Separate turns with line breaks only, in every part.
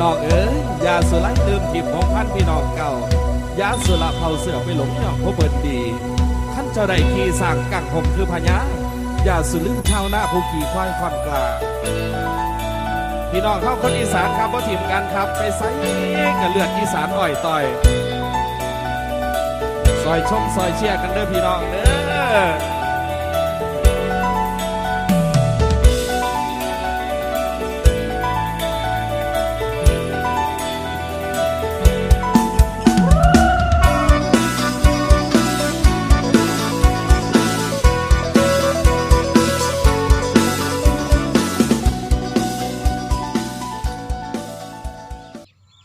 น้องเอ๋ยยาสุไลลืมทิพของพันพี่น้องเก่ายาสุละเผาเสือไปหลงย่องพบเบิดดีท่านเจ้าได้ขี่สร้างกังผมคือพญายาสุลืมชาวนาผู้ขี่ควายความกลาพี่น้องเข้าคนอีสานครับว่าทีมกันครับไปไซกับเลือดอีสานอ่อยต่อยซอยชมซอยเชียร์กันเด้อพี่น้องเด้อ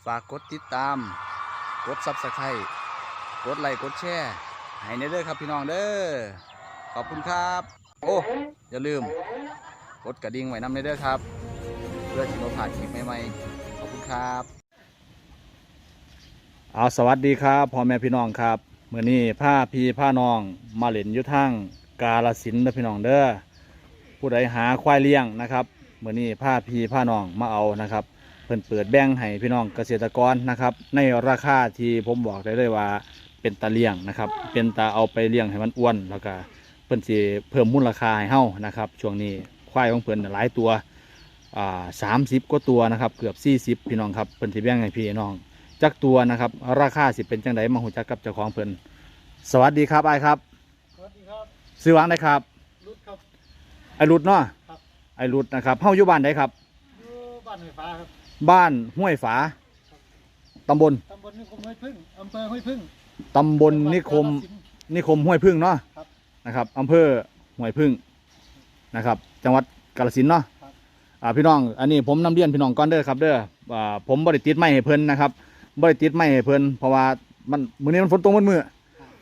ฝากกดติดตาม กดซับสไครต์กดไลค์กดแชร์ให้ในเด้อครับพี่น้องเด้อขอบคุณครับ โอ้อย่าลืม กดกระดิ่งไว้นำในเด้อครับ เพื่อที่เราผ่านคลิปใหม่ๆขอบคุณครับเอาสวัสดีครับพ่อแม่พี่น้องครับเมื่อนี้ผ้าพีผ้าน้องมาเล่นยุทางกาลสินธุ์เด้อพี่น้องเด้อผู้ใดหาควายเลี้ยงนะครับเมื่อนี้ผ้าพีผ้าน้องมาเอานะครับ เพิ่นเปิดแบ่งให้พี่น้องเกษตรกรนะครับ ในราคาที่ผมบอกได้เลยว่าเป็นตาเลี้ยงนะครับ เป็นตาเอาไปเลี้ยงให้มันอ้วนแล้วก็เพิ่นสิเพิ่มมูลค่าให้เฮานะครับ ช่วงนี้ควายของเพิ่นน่ะหลายตัวอ่าสามสิบกว่าตัวนะครับ เกือบสี่สิบพี่น้องครับเพิ่นสิแบ่งให้พี่น้องจักตัวนะครับ ราคาสิเป็นจังไดมาหูจักกับเจ้าของเพิ่นสวัสดีครับไอ้ายครับ
สวัสดีครับ
ซื้อวางได้ครับ
รุดครับ
ไอ้รุดเนาะ
ครับ
ไอ้รุดนะครับเฮาอยู่บ้านใดครับ
อยู่บ้านห้วยฟ้าครับ
บ้านห้วยฝาตำบล
ตำบลนิคมห้วยพึ่งอำเภอห้วยพึ่ง
ตำบลนิคม
จังหวัดกาฬสินธุ์
นิคมห้วยพึ่งเนาะ
ครับ
นะครับอำเภอห้วยพึ่งนะครับ จังหวัดกาฬสินธุ์เนาะ
ครับ
อ่าพี่น้องอันนี้ผมนำเรียนพี่น้องก่อนเด้อครับเด้ออ่าผมบริติดไม่ให้เพิ่นนะครับบริติดไม่ให้เพิ่นเพราะว่ามันมื้อนี้มันฝนตกมันมือ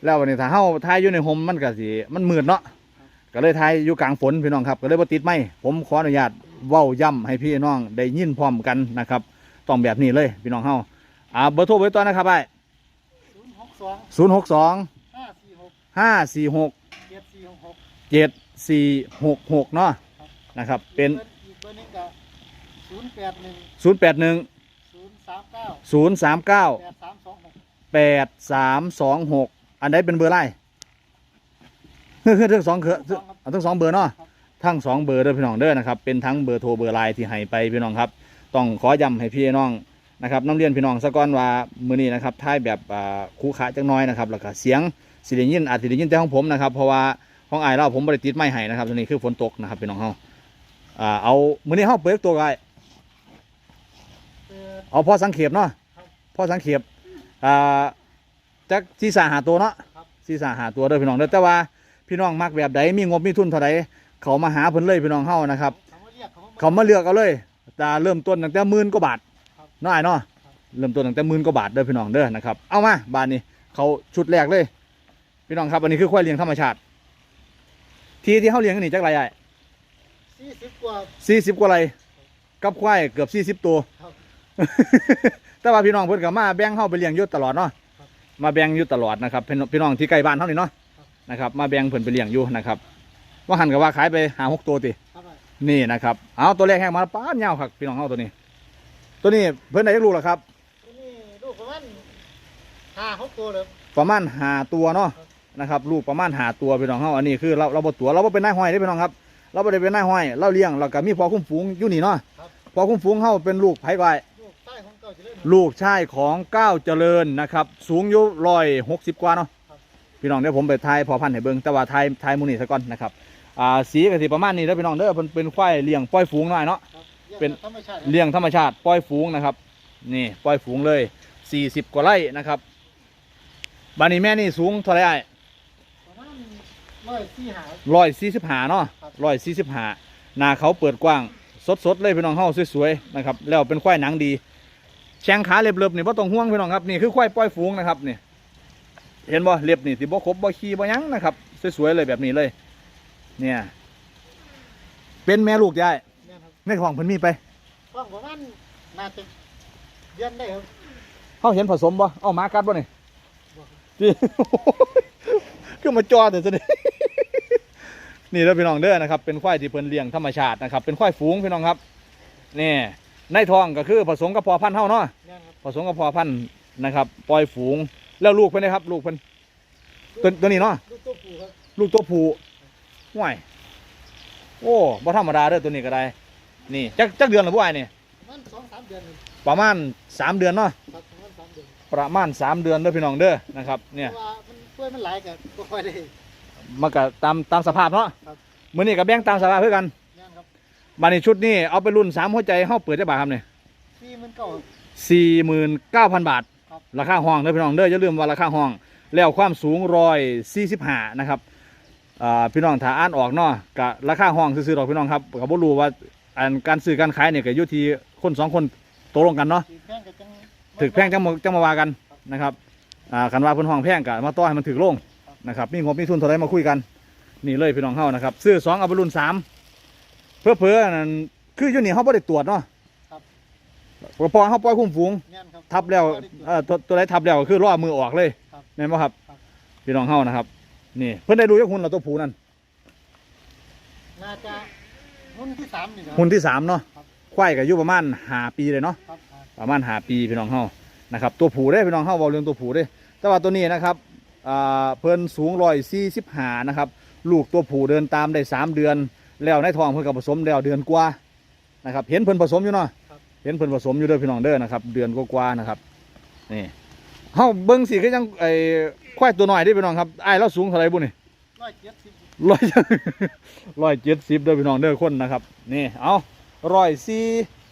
แล้ววันนี้ถ้าเฮาทายอยู่ในโฮมมันก็สิมันมืดเนาะก็เลยทายอยู่กลางฝนพี่น้องครับก็เลยบ่ติดไม่ผมขออนุญาต เว้าย่ำให้พี่น้องได้ยินพร้อมกันนะครับต้องแบบนี้เลยพี่น้องเฮาอ่าเบอร์โทรเบอร์ตัวนะครับไอ้
ศูนย์หกสอง
062
ห้าสี่หก
546
เจ็ดสี่หกหก
เจ็ดสี่หกหกเนาะ
ครับ
นะครับเป็น
อีกเบอร์หนึงก็ศูนย์แปดหนึ่ง
ศูนย์แปดหนึ่ง
ศูนย์สามเก้า
ศูนย์สามเก้า
แปดสามสองหก
แปดสามสองหกอันใดเป็นเบอร์ไล่เฮ้ยทั้งสองเคือเอาทั้งสองเบอร์เนาะ ทั้งสองเบอร์เด้อพี่น้องเด้อนะครับเป็นทั้งเบอร์โทรเบอร์ไลน์ที่ให้ไปพี่น้องครับต้องขอย้ำให้พี่น้องนะครับน้ำเรียนพี่น้องสะก้อนว่ามือนี้นะครับท้ายแบบคู่ขาจังน้อยนะครับแล้วก็เสียงสิริยินอาจสิริยินแต่ของผมนะครับเพราะว่าของไอ้เราผมบริติดไม่ให้นะครับตัวนี้คือฝนตกนะครับพี่น้องเฮาอ่าเอามือนี้เฮาเปิดตัวไอ้
เอา
พ่อสังเขปเนาะพ่อสังเขปอ่าจักซีสาหาตัวเนาะ
ครับ
ซีสาหาตัวเด้อพี่น้องเด้อแต่ว่าพี่น้องมักแบบใดมีงบมีทุนเท่าใด เขามาหาเพิ่นเลยพี่น้องเฮานะครับ
เขามาเรียกเขามา
เขามาเลือกเอาเลยแต่เริ่มต้นตั้งแต่หมื่นกว่าบาท
ครับ
เนาะไอ้เนาะ
ครับ
เริ่มต้นตั้งแต่หมื่นกว่าบาทเด้อพี่น้องเด้อนะครับเอามาบานนี้เขาชุดแรกเลย พี่น้องครับอันนี้คือควายเลี้ยงธรรมชาติ ที่ที่เขาเลี้ยงกันนี่จักไรไอ้
สี่สิบกว่า
สี่สิบกว่าไรกับควายเกือบสี่สิบ40ตัว
ครับ
แต่ว่าพี่น้องเพิ่นก็มาแบ่งเข้าไปเลี้ยงอยู่ตลอดเนาะ
ครับ
มาแบ่งอยู่ตลอดนะครับพี่น้องพี่น้องที่ใกล้บ้านเท่านี้เนาะ
ครับ
นะครับมาแบ่งเพิ่นไปเลี้ยงอยู่นะครับ ว่าหันกับว่าขายไปหาหกตัวติ
ครับไป
นี่นะครับเอาตัวแรกแห้งมาป้านยาวครับพี่น้องเฮาตัวนี้ ตัวนี้เพิ่นได้ยักลูกแล้วครับ
ที่นี่ลูกประมาณห้าหกตัวเลย
ประมาณหาตัวเนาะ
ครับ
นะครับลูกประมาณหาตัวพี่น้องเฮาอันนี้คือเราเราบ่ตัวเราบ่เป็นนายห้อยเด้พี่น้องครับ เราบ่ได้เป็นนายห้อยเราเลี้ยงเราก็มีพอคุ้มฝูงอยู่นี่เนาะ
ครับ
พอคุ้มฝูงเฮาเป็นลูกไผก่อย
ลูกใต้ของเก่าจะเล่น
ลูกชายของก้าวเจริญนะครับ สูงอยู่ร้อยหกสิบกว่าเนาะ
ครับ
พี่น้องเดี๋ยวผมไปทายพอพันธุ์ให้เบิ่งแต่ว่าทายทายหมูนี่ซะก่อนนะครับ อ่าสีก็สิประมาณนี้เด้อพี่น้องเด้อเพิ่นเป็นควายเลี้ยงปล่อยฝูงหน่อยเนาะ
ครับ
เป็น
ธรรมชาติ
เลี้ยงธรรมชาติปล่อยฝูงนะครับ นี่ปล่อยฝูงเลย 40 กว่าไร่นะครับบานนี้แม่นี่สูงเท่าไหร่อ้าย
ประมาณร้อยสี่หา
ร้อยสี่สิบห้าเนาะ
ครับ
ร้อยสี่สิบห้าหน้าเขาเปิดกว้าง สดๆเลยพี่น้องเฮาสวยๆนะครับแล้วเป็นควายหนังดีแข้งขาเล็บๆนี่บ่ต้องห่วงพี่น้องครับนี่คือควายปล่อยฝูงนะครับนี่เห็นบ่เล็บนี่สิบ่ครบบ่ขี้บ่หยังนะครับสวยๆเลยแบบนี้เลย เนี่ย เป็นแม่ลูกยาย
เนี่ยครับ
ในท้องเพิ่นมีไป
กว้างประมาณน่าจะเดือนได้ครับ
เฮาเห็นผสมบ่เอ้าหมากัดบ่นี่
บ่ครับ
จิคือมาจอแต่ซะนี่ นี่เด้อพี่น้องเด้อนะครับ เป็นควายที่เพิ่นเลี้ยงธรรมชาตินะครับ เป็นควายฝูงพี่น้องครับนี่ในท้องก็คือผสมกับพอพันธุ์เฮาเนาะ
แม่นครับ
ผสมกับพอพันธุ์นะครับปล่อยฝูงแล้วลูกเพิ่นนะครับ ลูกเพิ่นตัวตัวนี้เนาะ
ลูกตัวผู้ครับ
ลูกตัวผู้ ห่วยโอ้บ่ธรรมดาเด้อตัวนี้ก็ได้ นี่จักจักเดือนหรือบ่ไอ้นี่
มันสองสามเดือนนี่
ประมาณ3เดือนเนาะ
ครับประมาณสามเดือน
ประมาณ3เดือนเด้อพี่น้องเด้อนะครับ
เพ
เนี่ย
ราะว่ามันกล้วยมันหลายกับก็ค่อยได้
มันก็ตามตามสภาพเนาะ
ครับ
มื้อนี้ก็แบ่งตามสภาพเพื่อกัน
แม่นครับ
บัดนี้ชุดนี้เอาไปรุ่นสามหัวใจเฮาเปิดได้บาทครับเนี่ย
ที่มันเก่า
สี่หมื่นเก้าพันบาท
ครับ
ราคาห้องเด้อพี่น้องเด้ออย่าลืมว่าราคาห้อง แล้วความสูงร้อยสี่สิบห้านะครับ อ่าพี่น้องถ้าอ่านออกเนาะกับราคาห้องซื้อๆดอกพี่น้องครับก็บ่รู้ว่าอันการซื้อการขายเนี่ยก็อยู่ที่คนสองคนตกลงกันเนาะ
ถือแพงกับจัง
ถึกแพงจังมาจังมาว่ากันนะครับอ่าคันว่าเพิ่นห้องแพงก็มาต่อให้มันถึกลงนะครับมีงบมีทุนเท่าไรมาคุยกันนี่เลยพี่น้องเฮานะครับซื้อสองเอาไปรุ่นสามเพื่อเพื่อนั่นคืออยู่นี่เฮาบ่ได้ตรวจเนาะก็พอเฮาปล่อยคุ้มฝูง
แม่นครับ
ทับแล้วเอ่อตัวตัวไหนทับแล้วก็คือล่อมือออกเลย
ครับ
แม่นบ่ครับ
ครับ
พี่น้องเฮานะครับ นี่ เพิ่นได้ดูจักหุ่นเราตัวผูนั่น
น่าจะรุ่นที่สามนี่นะ
หุ่นที่สามเนาะ
ครับ
ควายก็อายุประมาณห้าปีเลยเนาะ
ครับครับ
ประมาณห้าปีพี่น้องเฮานะครับตัวผูได้พี่น้องเฮาเว้าเรื่องตัวผูได้แต่ว่าตัวนี้นะครับอ่าเพิ่นสูงร้อยสี่สิบห้านะครับ ลูกตัวผูเดินตามได้สามเดือน แล้วในท้องเพิ่นก็ผสมแล้วเดือนกว่านะครับ เห็นเพิ่นผสมอยู่เนาะ
ครับ
เห็นเพิ่นผสมอยู่เด้อพี่น้องเด้อนะครับ เดือนกว่าๆนะครับนี่ เฮาเบิ่งสิคือจังไอ้ควายตัวน้อยเด้อพี่น้องครับอ้ายเราสูงเท่าไหร่บุนี่
ร้อยเจ็ดสิบ
ร้อยร้อยเจ็ดสิบเด้อพี่น้องเด้อคนนะครับนี่เอาร้อยสี่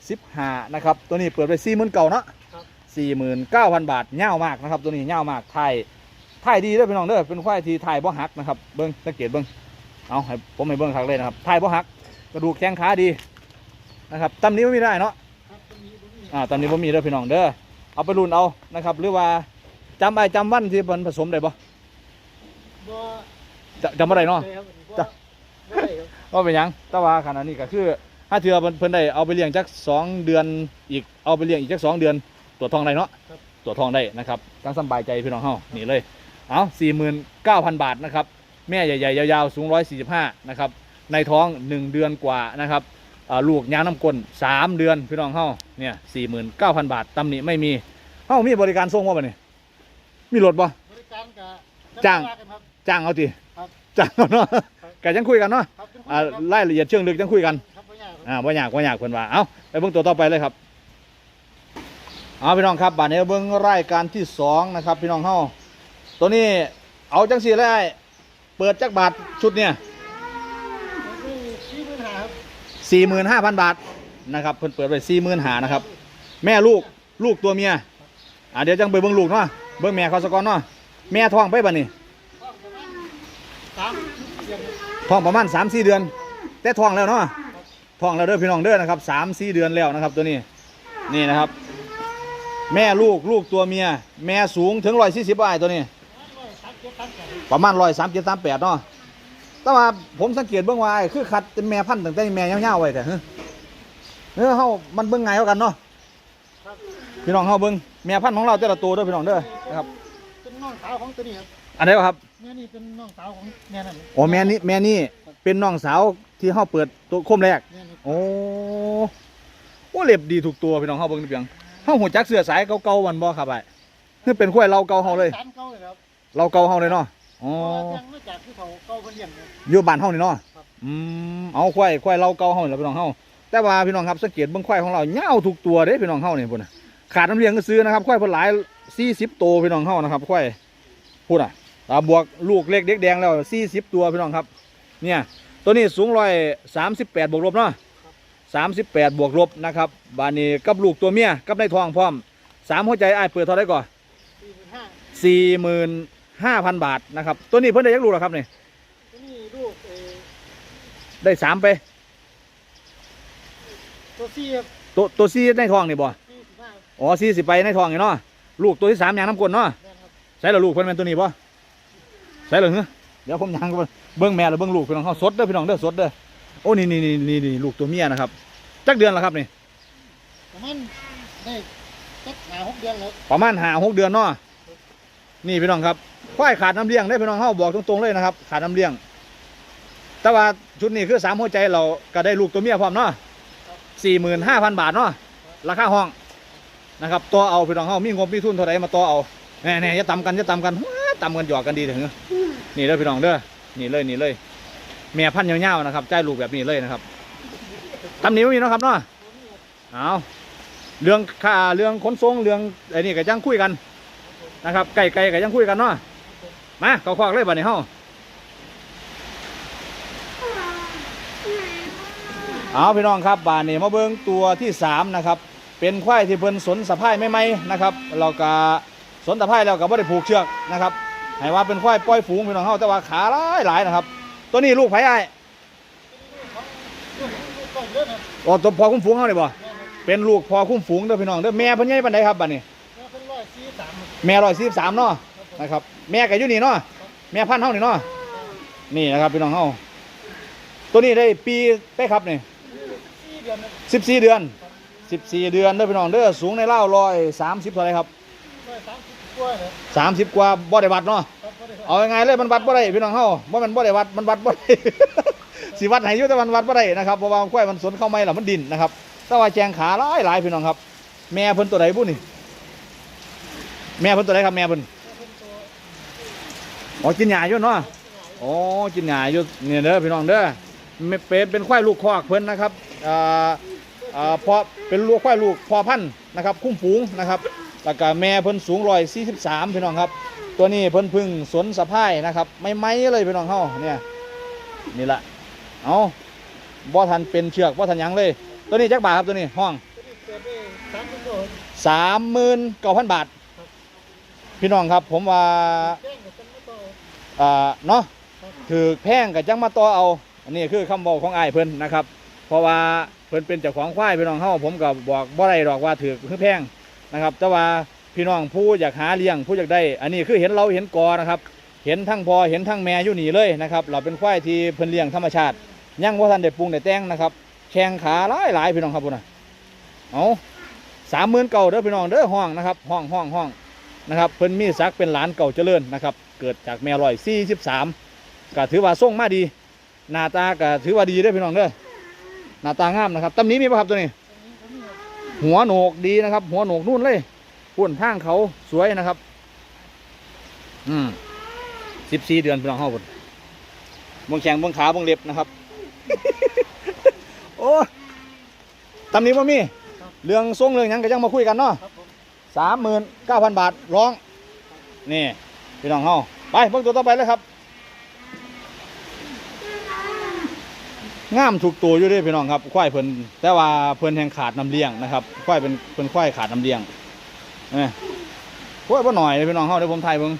สิบห้านะครับตัวนี้เปิดไปสี่หมื่นเก่าเนาะ
ครับ
สี่หมื่นเก้าพันบาทเง่าวมากนะครับ ตัวนี้เง่าวมากไทยไทยดีเด้อพี่น้องเด้อเป็นควายที่ไทยบ่หักนะครับเบิ้งสังเกตเบิ้งเอาให้ผมให้เบิ้งคักเลยนะครับไทยบ่หักกระดูกแข้งขาดีนะครับตำนี้ไม่มีได้เนาะ
ครับตัวนี้ตัวนี้
อ่าตำนี้บ่มีเด้อพี่น้องเด้อ เอาไปรุ่นเอานะครับ หรือว่าจำไอ้จำวันที่มันผสมได้บ่
บ่
จะจำบ่ได้เนาะ
เลยครับบ่
จ้ะ
บ่ได้ครับ
ว่าเป็นหยังแต่ว่าขณะนี้ก็คือถ้าเถื่อเพิ่นเพิ่นได้เอาไปเลี้ยงจักสองเดือนอีกเอาไปเลี้ยงอีกจักสองเดือนตรวจทองได้เนาะตรวจทองได้นะครับทั้งสำบายใจพี่น้องเฮานี่เลยเอาสี่หมื่นเก้าพันบาทนะครับแม่ใหญ่ๆยาวๆสูงร้อยสี่สิบห้านะครับในท้องหนึ่งเดือนกว่านะครับอ่า ลูกยางน้ำก้นสามเดือนพี่น้องเฮาเนี่ยสี่หมื่นเก้าพันบาทตำหนิไม่มีเฮามีบริการส่งว่าบ่เนี่ยมีรถบ่
บริการกับ
จ้าง
กันครับ
จ้างเอาติ
ครับ
จ้างเอาเนาะแกยังคุยกันเนาะ
ครับเป็นคน
อ่า
ครับ
รายละเอียดเชิงลึกยังคุยกัน
ครับบ่ยากครับ
อ่าว่าอยากว่าอยากเพิ่นว่าเอาไปเบิ่งตัวต่อไปเลยครับเอาพี่น้องครับบัดนี้เบิ่งรายการที่สองนะครับ พี่น้องเฮาตัวนี้เอาจังสี่เลยไอ้เปิดจักบาทชุดเนี่ย
นี่ชี้ปัญหาครับ
สี่หมื่นห้าพันบาทนะครับเพิ่นเปิดไว้สี่หมื่นหานะครับ แม่ลูกลูกตัวเมียอ่าเดี๋ยวจังไปเบิ่งลูกเนาะเบิ่งแม่เขาสกอนเนาะแม่ท้องไปบัดนี้
สามเดือน
ท้องประมาณสามสี่เดือน แต่ท้องแล้วเนาะท้องแล้วเด้อพี่น้องเด้อนะครับสามสี่เดือนแล้วนะครับตัวนี้นี่นะครับ แม่ลูกลูกตัวเมีย แม่สูงถึงร้อยสี่สิบไอตัวนี้
ปด
ประมาณร้อยสามเจ็ดสามแปดเนาะ แต่ว่าผมสังเกตเบื้องว่าไอ้คือคัดเป็นแม่พันธุ์ตั้งแต่แม่เงาวๆไว้แต่เฮ้ยเฮ้ยเฮามันเบื้องไงายกว่ากันเนาะ
ครับ
พี่น้องเฮาเบื้องแม่พันธุ์ของเราแต่ละตัวเด้อพี่น้องเด้อนะครับ
เป็นน้องสาวของตัวนี้ครับ
อันนี้ครับ
แม่นี่เป็นน้องสาวของแม่นั่น
โอ้แม่นี่แม่นี่เป็นน้องสาวที่เฮาเปิดตัวโคมแรก
แม่นี่
โอ้โอ้เล็บดีถูกตัวพี่น้องเฮาเบิ่งเพียงเฮาหัวจักเสื้อสายเก่าๆมันบ่ครับไอ้คือเป็นข้วยเราเก่าเฮาเลย
สารเก่าเลยครับ
เราเก่าเฮาเลยเนาะ อ๋อ
เพราะว่ายังมาจากที่เขาเก่าเพิ่นเลี้ยงครับ
อยู่บ้านเฮานี่เนาะ
ครับ
อืมเอาควายควายเราเก่าเฮานี่แหละพี่น้องเฮาแต่ว่าพี่น้องครับสังเกตเบิ่งควายของเรายาวทุกตัวเด้พี่น้องเฮานี่พุ่นน่ะขาดน้ำเลี้ยงก็ซื้อนะครับควายเพิ่นหลาย40ตัวพี่น้องเฮานะครับควายพูดอะอ่าบวกลูกเล็กเด็กแดงแล้ว40ตัวพี่น้องครับ เนี่ย ตัวนี้สูงร้อยสามสิบแปดบวกลบเนาะสามสิบแปดบวกลบนะครับบานนี้กับลูกตัวเมียกับในท้องพร้อมสามหัวใจไอ้ายเปิดเท่าไหรก่อน
สี่หมื่นห้า
สี่หมื่น ห้าพันบาทนะครับ ตัวนี้เพิ่นได้ยักลูกแล้วครับนี่
ตัวนี้ลูกเออ
ได้สามไป
ตัวซี่ครับ
ตัวตัวซีในท้องนี่บ่
สี่สิบห้า
อ๋อซีสิไปในท้องนี่เนาะ ลูกตัวที่สามยางน้ำกลนเนาะ
แม่นครับ
ใช่เหรอลูกเพิ่นเป็นตัวนี้บ่ใช่เหรอเฮ้ยเดี๋ยวผมยางก่อนเบิ้งแม่หรือเบิ้งลูกพี่น้องเขาสดเด้อพี่น้องเด้อสดเด้อโอ้นี่นี่นี่นี่นี่ลูกตัวเมียนะครับจักเดือนแล้วครับนี่
ประมาณได้สักหาหกเดือนแล้ว
ประมาณหาหกเดือนเนาะนี่พี่น้องครับ ควายขาดน้ำเลี้ยงได้พี่น้องเฮาบอกตรงๆเลยนะครับ ขาดน้ำเลี้ยง แต่ว่าชุดนี้คือสามหัวใจเราก็ได้ลูกตัวเมียพร้อมเนาะสี่หมื่นห้าพันบาทเนาะราคาห้องนะครับต่อเอาพี่น้องเฮามีงบมีทุนเท่าไหร่มาต่อเอาแน่ๆอย่าต่ำกันอย่าต่ำกันว้าต่ำกันหยอกกันดีถึงนี่เด้อพี่น้องเด้อนี่เลยนี่เลยแม่พันธุ์ยาวๆนะครับใจลูกแบบนี้เลยนะครับตำหนิไม่มีเนาะครับเนาะเอาเรื่องค่าเรื่องขนส่งเรื่องไอ้นี่ก็ยังคุยกันนะครับไก่ไก่ก็ยังคุยกันเนาะ มา เขาควักเลยบัดนี้เฮาเอาพี่น้องครับบานนี้มาเบิ้งตัวที่สามนะครับ เป็นควายที่เพิ่นสนสะพายไม่ไหมนะครับเราก็สนสะพายแล้วก็บ่ได้ผูกเชือกนะครับให้ว่าเป็นควายปล่อยฝูงพี่น้องเฮาแต่ว่าขาหลายหลายนะครับ ตัวนี้ลูกไผ่ไอ้าย
ลูกลูกก่อนเยอะนะ
อ๋อตัวพอคุ้มฝูงเขาเนี่ยบ่เป็นลูกพอคุ้มฝูงเด้อพี่น้องเด้อแม่เพิ่นใหญ่ปานใดครับบัดนี้
แม่เป็นร้อยสิบ
แม่ร้อยสี่สามเนาะนะครับ แม่ก็อยู่นี่เนาะแม่พันธุ์เฮานี่เนาะนี่นะครับพี่น้องเฮาตัวนี้ได้ปีไปครับนี่
ย
สิบสี่เดือนสิบสี่เดือนเด้อพี่น้องเด้อสูงในเล่าร้อยสามสิบเท่าไรครับ
สามสิบกว่า
บ่ได้วัดเนาะเอายังไงเลยมันวัดบ่ได้พี่น้องเฮาบ่แมันบ่ได้วัดมันวัดบ่ได้สิวัดให้อยู่แต่มันวัดบ่ได้นะครับเพราะว่าควยมันสนเข้าไม่หรอมันดินนะครับแต่ว่าแจงขาหลายหลายพี่น้องครับ แม่เพิ่นตัวใดบุนี่แม่เพิ่นตัวใดครับแม่เพิ่น อ๋อกินหญ้าอยู่เนาะอ๋อกินหญ้าอยู่เนี่ยเด้อพี่น้องเด้อเป็นเป็นควายลูกคอกเพิ่นนะครับอ่าอ่าพอเป็นลูกควายลูกพอพันธุ์นะครับ คุ้มฝูงนะครับแล้วก็แม่เพิ่นสูงร้อยสี่สิบสามพี่น้องครับ ตัวนี้เพิ่นพึ่งสวนสะพายนะครับ ไม่ไม้เลยพี่น้องเฮาเนี่ยนี่ละเอาบ่ทันเป็นเชือกบ่ทันยังเลย ตัวนี้จักบาทครับตัวนี้ห้อง
สาม
หมื่นเก้าพันบาท พี่น้องครับผมว่า อ่าเนาะถือแพงกับจังมาต่อเอา อันนี้คือคำบอกของไอ้ายเพิ่นนะครับ เพราะว่าเพิ่นเป็นเจ้าของควายพี่น้องเฮาผมก็บอกบ่ได้ดอกว่าถือคือแพงนะครับ แต่ว่าพี่น้องผู้อยากหาเลี้ยงผู้อยากได้ อันนี้คือเห็นเราเห็นกอนะครับ เห็นทั้งพอเห็นทั้งแม่อยู่นี่เลยนะครับเราเป็นควายที่เพิ่นเลี้ยงธรรมชาติยังบ่าทันได้ปรุงได้แต่งนะครับ แข้งขาหลายหลายพี่น้องครับพุ่นนะเอาสามหมื่นเก่าเด้อพี่น้องเด้อห้องนะครับ ห้องห้องห้องนะครับเพิ่นมีศักดิ์เป็นหลานเก่าเจริญนะครับ เกิดจากแม่ร้อยสี่สิบสามก็ถือว่าส่งมาดี หน้าตาก็ถือว่าดีเด้อพี่น้องเด้อหน้าตางามนะครับตำหนี้มีป่ะครับตัวนี้ หัวโหนกดีนะครับ หัวโหนกนู่นเลยพุ่นทางเขาสวยนะครับ อืมสิบสี่เดือนพี่น้องเฮาพุ่นเบงแขงเบงขาเบงเล็บนะครับ โอ้ตำหนี้ว่ามี เรื่องทรงเรื่องหยังก็ยังมาคุยกันเนาะ
ครับผม
สามหมื่นเก้าพันบาทร้อง นี่ พี่น้องเฮาไปเบิ่งตัวต่อไปเลยครับงามถูกตัวอยู่ด้วยพี่น้องครับควายเพิ่นแต่ว่าเพิ่นแห่งขาดน้ำเลี้ยงนะครับควายเป็นเพิ่นควายขาดน้ำเลี้ยงเอ้ยควายบ่หน่อยเลยพี่น้องเฮาเดี๋ยวผมถ่ายเบิ่ง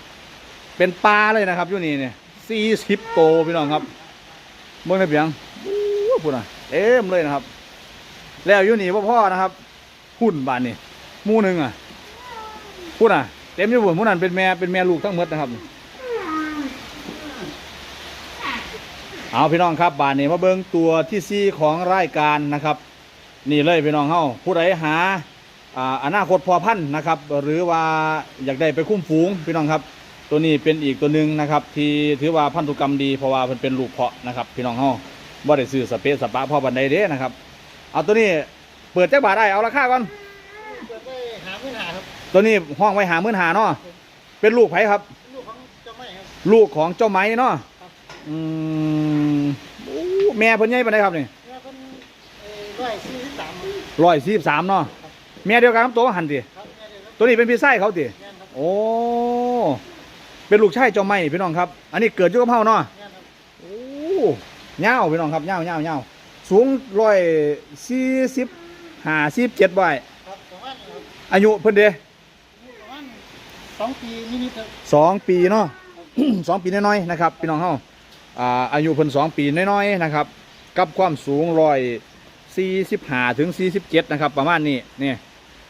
เป็นปลาเลยนะครับอยู่นี่เนี่ยสี่สิบโตวพี่น้องครับเบิ่งได้เพียงอู้พูดน่ะเต็มเลยนะครับ แล้วอยู่นี่พ่อพ่อนะครับหุ่นบานนี่มู่หนึ่งอะพูดน่ะ เต็มอยู่บนหมู่นั้นเป็นแม่เป็นแม่ลูกทั้งหมดนะครับ เอาพี่น้องครับบานนี้มาเบิ่งตัวที่ซีของรายการนะครับ นี่เลยพี่น้องเฮาผู้ใดหาอานาคตพอพันนะครับ หรือว่าอยากได้ไปคุ้มฝูงพี่น้องครับ ตัวนี้เป็นอีกตัวหนึ่งนะครับ ที่ถือว่าพันธุกรรมดีเพราะว่ามันเป็นลูกเพาะนะครับ พี่น้องเฮาบ่ได้ซื้อสเปซสปะพ่อบันไดเด้นะครับ เอาตัวนี้เปิดแจักบาทได้เอาราคาก่อน
เกิดได้หาไม่หาครับ
ตัวนี้ห้องไว้หาเมื่นหาเนาะเป็นลูกไผครับ
ลูกของเจ้าไม่ครับ
ลูกของเจ้าไม้เนาะ
ครับ
อืมโอ้แม่เพิ่นใหญ่ปานใดครับนี่
แม่เป็นเอ่อร้อยสี่สิบสาม
ร้อยสี่สามเนาะแม่เดียวกันครับตัวหันติ
ครับแม่เดียวครับ
ตัวนี้เป็นพี่ไส้เขาติ
แม่นครับ
โอ้เป็นลูกชายเจ้าไม้พี่น้องครับ อันนี้เกิดอยู่กับเฮาเนาะ
แม่นครับ
โอ้เงาวพี่น้องครับเงาวเงาวเงาวสูงร้อยสี่สิบห้าสิบเจ็ดใบ
ครับประมาณนี้ครับ
อายุเพิ่นเด้
ประมาณ สองปีนิดๆครับ
สองปีเนาะ สองปีน้อยๆนะครับพี่น้องเฮาอ่าอายุเพิ่นสองปีน้อยๆนะครับ กับความสูงร้อยสี่สิบห้าถึงสี่สิบเจ็ดนะครับ ประมาณนี้นี่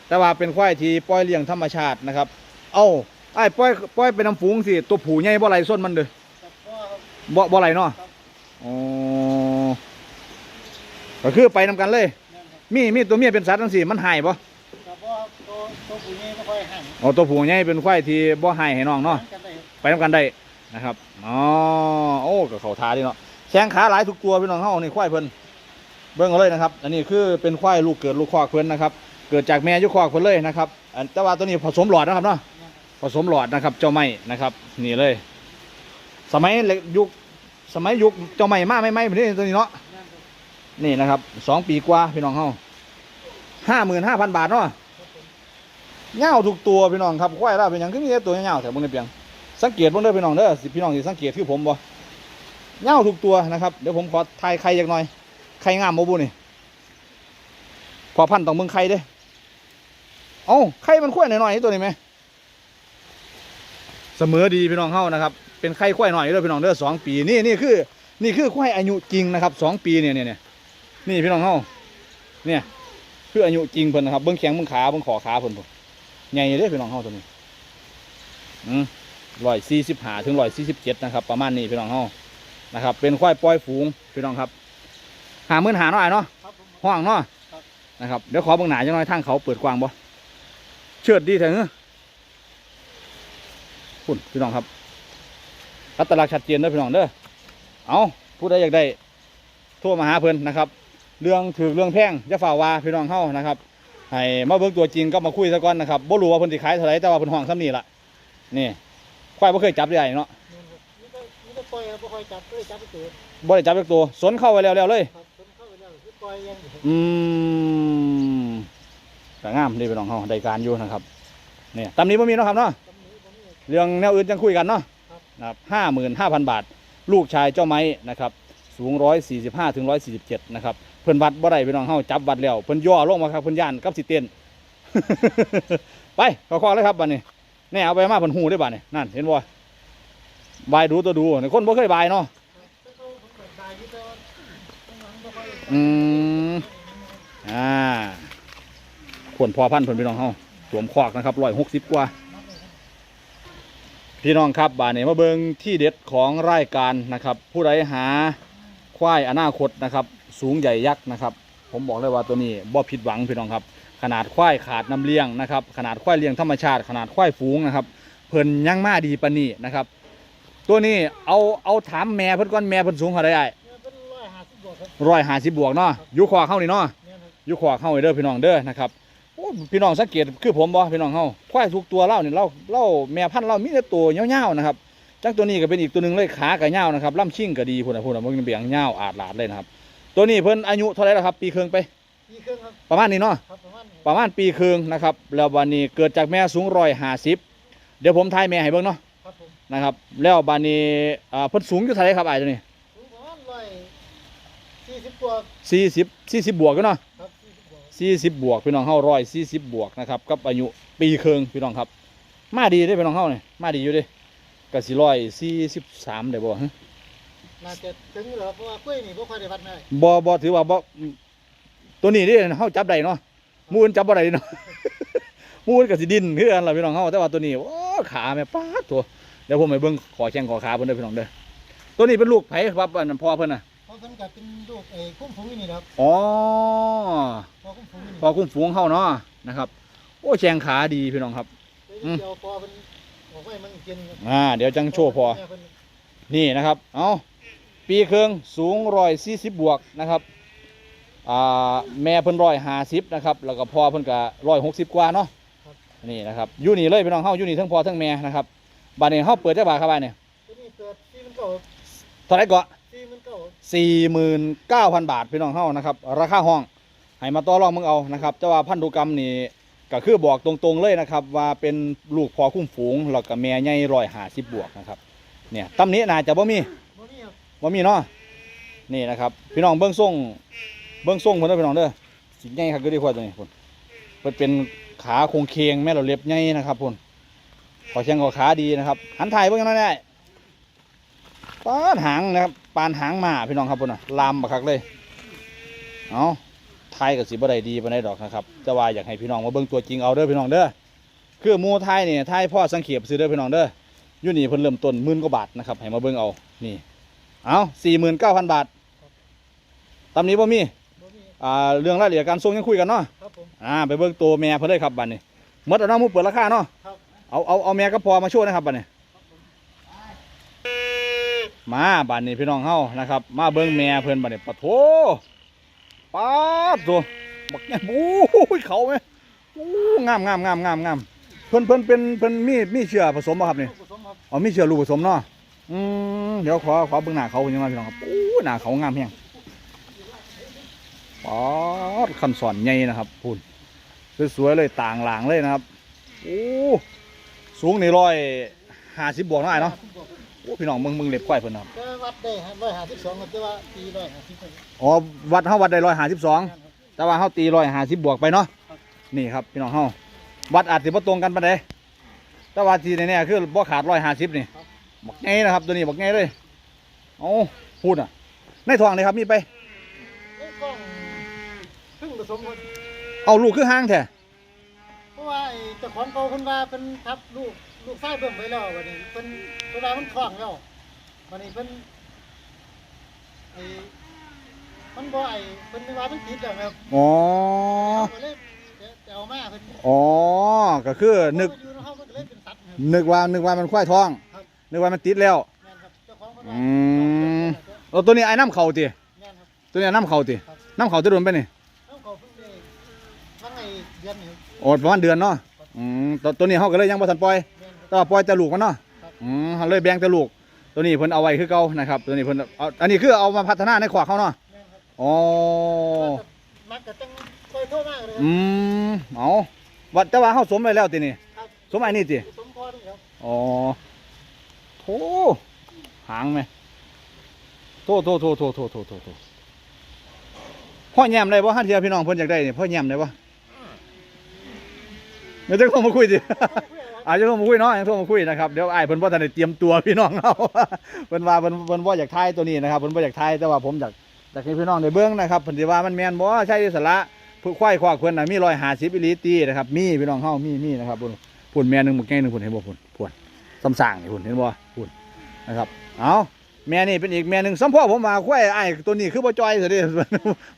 แต่ว่าเป็นควายที่ปล่อยเลี้ยงธรรมชาตินะครับ เอ้าไอ้ายปล่อยปล่อยเป็นน้ำฝูงสิตัวผูใหญ่บ่ไหลส้นมันเด้อ
ครับเพราะว่าครับ
บ่บ่ไหลเนาะ
ครับ
อ๋อก็คือไปนำกันเลย
แม่นครับ
มีมีตัวเมียเป็นสัตว์ทั้งสี่มันหายบ่
ครับเพราะว่าตัวตัวผู้นี้ไม่ค่ อ๋
อตัวผูใหญ่เป็นควายที่บ่หายให้น้องเนาะ
ได้ครับ
ไปนำกันได้นะครับอ๋อโอ้ก็เขาทาดีเนาะแข้งขาหลายทุกตัวพี่น้องเฮานี่ควายเพิ่นเบิ่งเอาเลยนะครับ อันนี้คือเป็นควายลูกเกิดลูกคอกเพิ่นนะครับ เกิดจากแม่ยุคอกคนเลยนะครับอันแต่ว่าตัวนี้ผสมหลอดนะครับเนาะผสมหลอดนะครับเจ้าไม้นะครับนี่เลย สมัยเล็กยุคสมัยยุคเจ้าไม้มาไม่ไม่แบบนี้ตัวนี้เนาะนี่นะครับสองปีกว่าพี่น้องเฮาห้าหมื่นห้าพันบาทเนาะ เงาทุกตัวพี่น้องครับควายเราเป็นหยังคือมีแต่ตัวเงาแถวบนในเปียงสังเกตบ้างเด้อพี่น้องเด้อสิพี่น้องสิสังเกตคือผมบ่เงาทุกตัวนะครับเดี๋ยวผมขอทายไข่จักหน่อยไข่งามบ่บุนี่พอพันต้องเบิ่งไข่เด้เอ้าไข่มันข้วยหน่อยๆตัวนี้ไหมเสมอดีพี่น้องเฮานะครับเป็นไข่ข้วยหน่อยเด้อพี่น้องเด้อสองปีนี่นี่คือ นี่คือข้วยอายุจริงนะครับสองปีเนี่ยเนี่ยนี่พี่น้องเฮาเนี่ยคืออายุจริงเพิ่นนะครับเบิ่งแข้งเบิ่งขาเบิ่งขอขาเพิ่นพุ่ ใหญ่เด้อพี่น้องเฮาตัวนี้อืมร้อยสี่สิบหาถึงร้อยสี่สิบเจ็ดนะครับ ประมาณนี้พี่น้องเฮานะครับ เป็นควายปล่อยฝูงพี่น้องครับหามื่นหาหน่อยเนาะ
ครับผม
ห้องเนาะ
ครับ
นะครับเดี๋ยวขอเบังหนาจังหน่อยทางเขาเปิดกว้างบ่เชิดดีแท้เนอะคุณพี่น้องครับอัตลักษณ์ชัดเจนเด้อพี่น้องเด้อเอาผู้ใดอยากได้โทรมาหาเพิ่นนะครับ เรื่องถือเรื่องแพงจะฝ่ากว่าพี่น้องเฮานะครับ ให้มาเบิ่งตัวจริงก็มาคุยซะก่อนนะครับบ่รู้ว่าเพิ่นสิขายเท่าไหร่แต่ว่าเพิ่นห้องซ้ำนี่ล่ะนี่ควายบ่เคยจับได้เนาะ
นี่ก็นี่ก็ปล่อยครับบ่ค่อยจับเลยจับไปตัว
บ่ได้จับเป็นตัวสนเข้าไว้แล้วแล้วเลย
ครับผมเข้าไปแล้วคือปล่อยอยังเดียว
อืมแต่งามดีไปน้องเฮาได้การอยู่นะครับเนี่ยตำนี้บ่มีเนาะครับเนาะ
ตำหนิผมนี่
เรื่องแนวอื่นจังคุยกันเนาะ
ครับ
นะครับห้าหมื่นห้าพันบาท ลูกชายเจ้าไม้นะครับสูงร้อยสี่สิบห้าถึงร้อยสี่สิบเจ็ดนะครับ เพิ่นวัดบ่ได้ไปน้องเฮาจับวัดแล้วเพิ่นย่อลงมาครับเพิ่นย่านกับสิเต้น ไปขอขอเลยครับบัดนี้แน่เอาไปมาเพิ่นหูได้บัดนี้นั่นเห็นบ่บายดูตัวดูนี่คนบ่เคยบายเนาะ
อย
อืมอ่าขวนพอพันธุ์เพิ่นพี่น้องเฮาสวมคอกนะครับร้อยหกสิบกว่า พี่น้องครับบาเนี่ยมาเบิงที่เด็ดของรายการนะครับ ผู้ใดหาควายอนาคตนะครับ สูงใหญ่ยักษ์นะครับ ผมบอกเลยว่าตัวนี้บ่ผิดหวังพี่น้องครับ ขนาดควายขาดน้ำเลี้ยงนะครับ ขนาดควายเลี้ยงธรรมชาติ ขนาดควายฝูงนะครับ เพิ่นยังมาดีปานนี้นะครับ ตัวนี้เอาเอาถามแม่เพิ่นก่อนแม่เพิ่นสูงเท่าใดไอ้
เนี่ยร้อยห้าสิบบวกครับ
ร้อยห้าสิบบวกเนาะอยู่คอเข้านี่เนาะ
ยครับ
อยู่ขวาเข้าเด้อพี่น้องเด้อนะครับโอ้พี่น้องสังเกตคือผมบ่พี่น้องเฮาควายทุกตัวเล่าเนี่ยเล่าเล่าแม่พันธุ์เล่ามีแต่ตัวยาวๆนะครับจังตัวนี้ก็เป็นอีกตัวหนึ่งเลยขาก็ยาวนะครับล่ำชิ่งก็ดีพุ่นะพุ่นะมันเบียงยาวอาดหลาดเลยนะครับ ตัวนี้เพิ่นอายุเท่าไหร่แล้วครับ ปีครึ่งไป
ปีครึ่งครับ
ประมาณนี้เนาะ
ครับประมาณนี้
ประมาณปีครึ่งนะครับแล้ววันนี้เกิดจากแม่สูงร้อยห้าสิบเดี๋ยวผมทายแม่ให้เบิ่งเนาะ
ครับผม
นะครับแล้วบานนี้อ่าเพิ่นสูงอยู่เท่าไหร่ครับอ้ายตัวนี้
สูงประมาณร้อยสี่สิบกว่า
สี่สิบสี่สิบบวกกันเนาะ
ครับสี่สิบกว่า
สี่สิบบวกพี่น้องเฮาร้อยสี่สิบบวกนะครับกับอายุปีเคืองพี่น้องครับ มาดีได้อพี่น้องเฮาเนี่ยมาดีอยู่เด้ก็สิร้อยสี่สิบสามได้บ่ฮะ
น่าจะถึงอยู่แล้วเพราะว่ากล้วยนี่บ่ค่อยได้วัดแม่
บ่บ่ถือว่าบ่ตัวนี้นี่เฮาจับได้เนาะหมูอื่นจับบ่ได้เนาะหมูอื่นก็สิดินคือกันล่ะพี่น้องเฮาแต่ว่าตัวนี้โอ้ขาแม่ป้าดตัวเดี๋ยวผมไปเบิ่งขอแข้งขอขาเพิ่นเด้อพี่น้องเด้อตัวนี้เป็นลูกไผครับอันนั้นพ่อเพิ่นน่ะ
เพราะเพิ่นก็เป็นลูกไอ้คุ้มฝูงนี่นะครับ
อ๋อ
พอคุ้มฝูงนี่
พอคุ้มฝูงเฮาเนาะนะครับ โอ้แข้งขาดีพี่น้องครับ อืม
เดี๋ยวพอเพิ่นบอกว่ามันอีกทีหนึงครับ
อ่า เดี๋ยวจังโชว์พอ
แม่เพิ่น
นี่นะครับ เอา ปีเครื่องสูงร้อยสี่สิบบวกนะครับอ่าแม่เพิ่นร้อยห้าสิบนะครับแล้วก็พ่อเพิ่นก็ร้อยหกสิบกว่าเนาะนี่นะครับอยู่นี่เลยพี่น้องเฮาอยู่นี่ทั้งพ่อทั้งแม่นะครับบ้านนี้เฮาเปิดจักบาทครับบ้านนี้
ตัวนี้เกิดที่มันเก่า
เท่าไหร่ก็
ที่มันเก่า
สี่หมื่นเก้าพันบาทพี่น้องเฮานะครับราคาห้องให้มาต่อรองมึงเอานะครับแต่ว่าพันธุกรรมนี่ก็คือบอกตรงๆเลยนะครับว่าเป็นลูกพ่อคุ้มฝูงแล้วก็แม่ใหญ่ร้อยห้าสิบบวกนะครับเนี่ยตำนี้น่าจะบ่มี
บ่มีครับ
ว่ามีเนาะนี่นะครับ พี่น้องเบิ้งส่งเบิ้งส่งเพิ่นเด้อพี่น้องเด้อสิใหญ่ครับก็ดีกว่าตัวนี้พุ่นเพิ่นเป็นขาโคงเคงแม่เราเล็บใหญ่นะครับพุ่นขอเชียงขอขาดีนะครับ หันถ่ายเบิ่งกันหน่อยได้ปานหางนะครับปานหางหมาพี่น้องครับพุ่นน่ะลามบักคักเลยเอาถ่ายกับสิบ่ได้ดีปานใดดอกนะครับแต่ว่าอยากให้พี่น้องมาเบิ่งตัวจริงเอาเด้อพี่น้องเด้อคือมูไทยเนี่ยไทยพ่อสังเขปซื้อเด้อพี่น้องเด้ออยู่นี่เพิ่นเริ่มต้นหมื่นกว่าบาทนะครับให้มาเบิ่งเอานี่ เอาสี่หมื่นเก้าพันบาทตำนี้บ่มี
บ่มี
อ่าเรื่องรายละเอียดการส่งยังคุยกันเนาะ
ครับผม
อ่าไปเบิ่งตัวแม่เพิ่นเลยครับบัดนี้หมดเอาเนาะหมูเปิดราคาเนาะ
ครับ
เอาเอาเอาแม่ก็พอมาช่วยนะครับบัดนี้มาบัดนี้พี่น้องเฮานะครับ มาเบิ่งแม่เพิ่นบัดนี้ปะโถป้าดตัวบักแง่บู้ยเขาไหมอู้งามงามงามงามงามเพิ่นเพิ่นเป็นเพิ่นมีมีเชื้อผสมบ่ครับนี่
ลูกผสมครับ
อ๋อมีเชื้อลูกผสมเนาะ อืมเดี๋ยวขอขอเบิ่งหน้าเขาเป็นยังไงพี่น้องครับอู้หน้าเขางามแฮงป๊อดคันสอนใหญ่นะครับพูนสวยๆเลยต่างหลางเลยนะครับโอ้สูงนี่ร้อยห้าสิบบวกเนาะไอ้เนาะโอ้พี่น้องมึงมึงเล็บควายเพิ่นนะครับ
ก็วัดได้ร้อยห้าสิบสองแต่ว่าปีร้อยห้าสิบ
อ๋อวัดเฮาวัดได้ร้อยห้าสิบสองแต่ว่าเฮาตีร้อยห้าสิบบวกไปเนาะ
ครับ
นี่ครับพี่น้องเฮาวัดอาจสิบ่ตรงกันปานใดแต่ว่าทีแน่ๆคือบ่ขาดร้อยห้าสิบนี่ บักไงนะครับตัวนี้บักไงเลยเอาพูดอะในท้องเลยครับมีไป
นี่กล้องเพิ่งผสมคน
เอาลูกคือห้างแท้
เพราะว่าไอ้เจ้าของเก่าคนว่าเป็นทับลูกลูกไส้เบิ่มไปแล้ววันนี้เป็นเวลามันคล่องแล้ววันนี้เป็นไอ้มันบ่ไอ้เป็นว่ามันติดแล้วครับ
อ๋อ
เขาก็เลยจะเอามาเพิ่น
อ๋อก็คือนึก
อยู่ในห้องมันก็เลยเป็นสัตว์ครับ
นึกว่านึกว่ามันควายท้อง
ครับ
นึกว่ามันติดแล้ว
แม่นครับเจ้าของเพิ่นว่า
อืมเอาตัวนี้ไอ้น้ำเข่าติ
แม่นครับ
ตัวนี้น้ำเข่าติ
ครับ
น้ำเข่าจะโดนไปนี่
เอาเขาเพิ่งได้ว่างไอ้เดือนนี้ครับ
โอดประมาณเดือนเนาะอืมตัวตัวนี้เฮาก็เลยยังบ่ทันปล่อย
แม่นครับ
แต่ว่าปล่อยแต่ลูกมันเนาะ
ครับ
อืมเขาเลยแบ่งแต่ลูก ตัวนี้เพิ่นเอาไว้คือเก่านะครับ ตัวนี้เพิ่นเอาอันนี้คือเอามาพัฒนาในขวากเขาเนาะ
แม่นครับ
อ๋อ
มักจะจังคอยโทษมากเลยครั
อืม เอาวัดแต่ว่าเฮาสมไว้แล้วตินี่
ครับ
สมไอ้นี่ติ
สมพรครับ
อ๋อ โธ่หางไหมโธ่โธ่โธ่โธ่โธ่โธ่โธ่โธ่พ่อแย้มได้บ่ฮั่นเทียพี่น้องเพิ่นอยากได้นี่พ่อแย้มได้บ่เดี๋ยวจะโทรมาคุยดิอาจจะโทรมาคุยเนาะยังโทรมาคุยนะครับเดี๋ยวไอ้ายเพิ่นบ่ทันได้เตรียมตัวพี่น้องเอาเพิ่นว่าเพิ่นเพิ่นบ่อยากทายตัวนี้นะครับเพิ่นบ่อยากทายแต่ว่าผมอยากอยากให้พี่น้องได้เบิ่งนะครับเพิ่นสิว่ามันแม่นบ่ใช่สาระผู้ควายควากเพิ่นน่ะมี150อีหลีตีนะครับมีพี่น้องเฮามีมีนะครับพุ่นพุ่นแม่หนึงหมึกแง่หนึงพุ่นเห็นบ่พุ่นพุ่นซ้ำสร้างนี่พุ่นเห็นบ่พุ่ นะครับ เอาแม่นี่เป็นอีกแม่หนึ่งสัมพ่อผมมาควายไอ้ตัวนี้คือบ่จอยสิ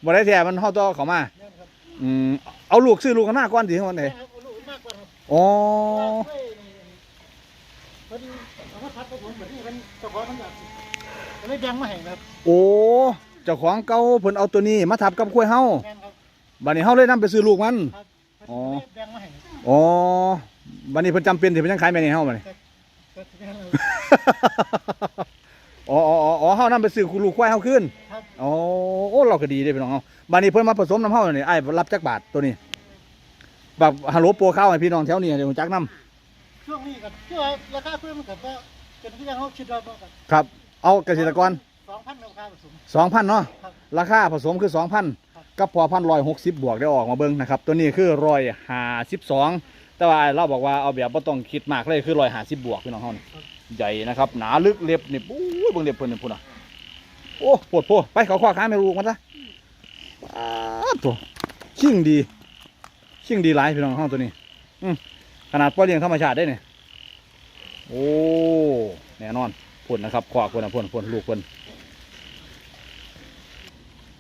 บ่ได้แท้มันห่อตัวเขามาอืมเอาลูกซื้อลูกข้างหน้าก่อนสิวันไหน
เอ๋
อโอ้เจ้าของเก่าผลเอาตัวนี้มาทับกับกล้วยเฮา
บั
ดนี้เฮาเลยนำไปซื้อลูกมันอ๋ออ๋อบัดนี้เพิ่นจำเป็นที่เพิ่นยังขายแม่นี่เฮาบัดนี้ อ๋ออ๋ออ๋ออ๋อเฮานำไปซื้อลูกควายเฮาคืน
ครับ
อ๋อโอ้เราก็ดีเด้พี่น้องเฮาบัดนี้เพิ่นมาผสมน้ำเฮานี่อ้ายรับจักบาทตัวนี้แบบฮัลโหลโปรข้าวให้พี่น้องแถวนี้เดี๋ยวผมจักนํ
ช่วงนี้ก็คือว่าราคาเพิ่มมันก็ว่าเป็นที่ยังเขาคิดว่าบ่ครับ
ครับ เอาเกษตรกร
2,000ราคาผสม
2,000เนาะ
ครับ
ราคาผสมคือ
ครับ
2,000กับพอพันร้อยหกสิบบวกได้ออกมาเบิ่งนะครับ ตัวนี้คือร้อยห้าสิบสองแต่ว่าเราบอกว่าเอาแบบบ่ต้องคิดมากเลยคือร้อยห้าสิบบวกพี่น้องเฮานี่ ใหญ่นะครับ หนาลึกเล็บนี่ปุ้ยเบิ่งเล็บเพิ่นนี่พุ่นน่ะโอ้ปวดโพไปเขาคว้าขาแม่ลูกมันซะอ้าวตัวชิ่งดีชิ่งดีหลายพี่น้องเฮาตัวนี้ อืมขนาดปล่อยเลี้ยงธรรมชาติได้เนี่ยโอ้แน่นอนพุ่นนะครับคว้าพุ่นน่ะพุ่นพุ่นลูกพุ่น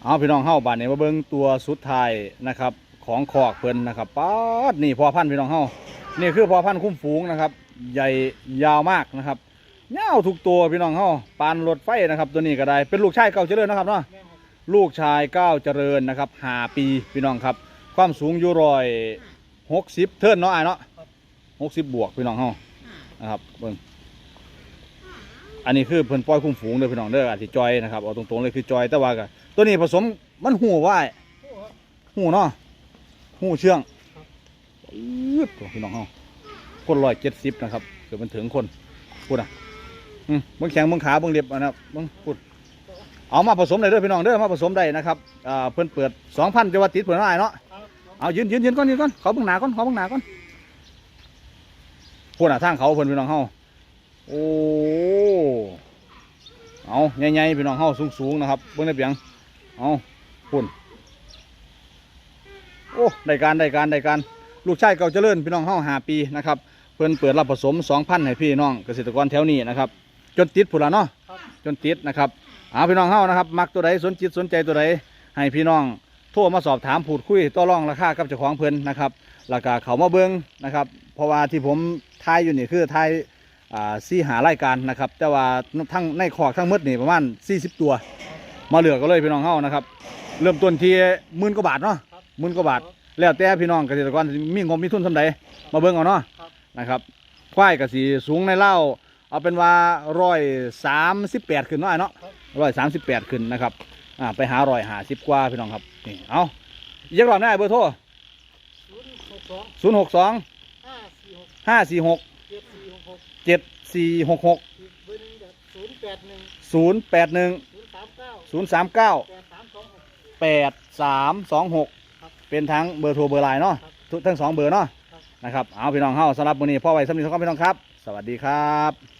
เอาพี่น้องเฮาบานนี้มาเบิ่งตัวสุดท้ายนะครับ ของคอกเพิ่นนะครับป๊าดนี่พอพันพี่น้องเฮานี่คือพอพันคุ้มฝูงนะครับ ใหญ่ยาวมากนะครับยาวทุกตัวพี่น้องเฮาปานรถไฟนะครับ ตัวนี้ก็ได้เป็นลูกชายเก่าเจริญนะครับเนาะ
แม่นครับ
ลูกชายเก้าวเจริญนะครับหาปีพี่น้องครับ ความสูงอยู่ร้อยหกสิบเทิร์นเนาะไอ้ายเนาะหกสิบบวกพี่น้องเฮานะครับเบิ่งอันนี้คือเพิ่นปล่อยคุ้มฝูงเด้อพี่น้องเด้ออาจสิจอยนะครับเอาตรงๆเลยคือจอยแต่ว่าก็ตัวนี้ผสมมันหูว่าอ้าย
โอ้ครับ
หูเนาะหูเชื่อง
ครับ
อื้อตัวพี่น้องเฮา คนร้อยเจ็ดสิบนะครับเกือบมันถึงคนพูดอะอืมบิ้งแข็งเบิ้งขาเบิ้งเล็บนะครับเบิ้งพูดเอามาผสมได้เด้อพี่น้องเด้อมาผสมได้นะครับอ่าเพิ่นเปิดสองพันจะว่าติดเพิ่นว่ไอ้เนาะเอายืนยืนยืนก่อนยืนก่อนเขาเบิ้งหนาก่อนเขาเบิ้งหนาก่อนพูดอะทางเขาเพิ่นพี่น้องเฮาโอ้เอาใหญ่ๆพี่น้องเฮาสูงๆนะครับเบิ้งได้เปียงเอาพูดโอ้ได้การได้การได้การลูกชายเก่าเจริญพี่น้องเฮาหาปีนะครับ เพิ่นเปิดรับผสม2,000ให้พี่น้องเกษตรกรแถวนี้นะครับ จนติดพุ่นละเนาะ
ครับ
จนติดนะครับเอาพี่น้องเฮานะครับ มักตัวใดสนจิตสนใจตัวใดให้พี่น้องโทรมาสอบถามพูดคุยต่อรองราคากับเจ้าของเพิ่นนะครับราคาเขามาเบิ่งนะครับเพราะว่าที่ผมทายอยู่นี่คือทายอ่าซีหารายการนะครับ แต่ว่าทั้งในขอกทั้งหมดนี่ประมาณ 40 ตัว มาเหลือก็เลยพี่น้องเฮานะครับ เริ่มต้นที่หมื่นกว่าบาทเนาะ
ครับ
หมื่นกว่าบาท แล้วแต่พี่น้องเกษตรกรสิมีงบมีทุนสำใดมาเบิ่งเอาเนาะ
ครับ
นะครับควายก็สิสูงในเล่าเอาเป็นว่าร้อยสามสิบแปดขึ้นเนาะไอ้เนาะ
ครับ
ร้อยสามสิบแปดขึ้นนะครับอ่าไปหาร้อยหาสิบกว่าพี่น้องครับนี่เอาอีกอย่างรอบหน้าเบอร์โทร
ศูนย์หกสอง
ศูนย์หกสอง
ห้าสี่หก
ห้าสี่หก
เจ็ดสี่หกหก
เจ็ดสี่หกหก
อีกเบอร์หนึงแบบศูนย์แปดหนึ่ง
ศูนย์แปดหนึ่ง
ศูนย์สามเก้า
ศูนย์สามเก้า
แปดสามสองหก
แปดสามสองหก
ครับ
เป็นทั้งเบอร์โทรเบอร์ไลน์เนาะ
ครับ
ทุกทั้งสองเบอร์เนาะ
ครับ
นะครับเอาพี่น้องเฮาสำหรับวันนี้พ่อไว้สำหรับพี่น้องครับ สวัสดีครับ